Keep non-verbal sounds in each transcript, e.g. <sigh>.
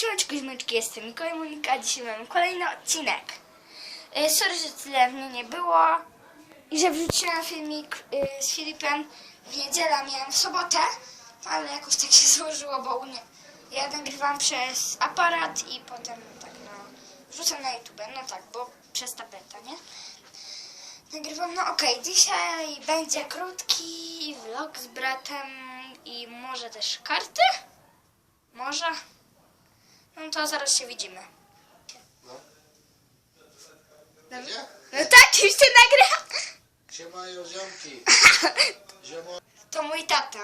Siłeczko Zmyczki, jestem Mikołaj Monika, dzisiaj mamy kolejny odcinek. E, Sorry, że tyle mnie nie było i że wrzuciłam filmik e, z Filipem w niedzielę, miałem w sobotę, ale jakoś tak się <laughs> złożyło, bo u nie... ja nagrywam przez aparat i potem tak no, wrzucam na YouTube, no tak, bo przez tabletę, nie? Nagrywam, no okej, dzisiaj będzie krótki vlog z bratem i może też karty? Może? No to zaraz się widzimy. No. No, no tak, już się nagra. Siemają ziomki. Ziomo... <laughs> To mój tata.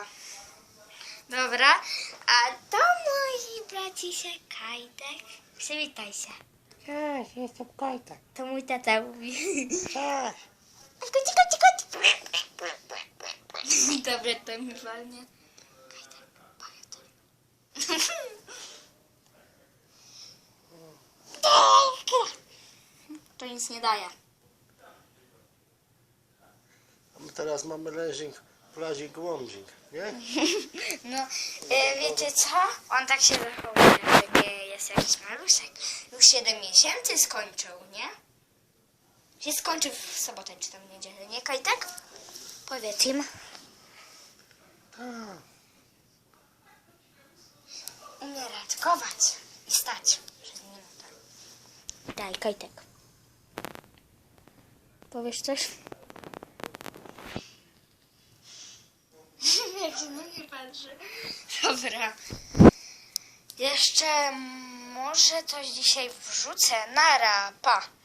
Dobra, a to mój braciszek Kajtek. Przywitaj się. Cześć, jestem Kajtek. To mój tata mówi. Cześć. <laughs> Dobra, to mi walnie. Kajtek, powiedz. To nic nie daje. A my teraz mamy leżing, plazik, łomzik, nie? <laughs> No, e, wiecie co? On tak się zachowuje, że nie jest jakiś maluszek. Już 7 miesięcy skończył, nie? Się skończy w sobotę czy tam w niedzielę, nie Kajtek? Powiedz im. Tak. Umie radkować i stać przez minutę. Daj, Kajtek. Powiesz coś? <laughs> Jak się na mnie patrzy. Dobra. Jeszcze może coś dzisiaj wrzucę. Nara, pa.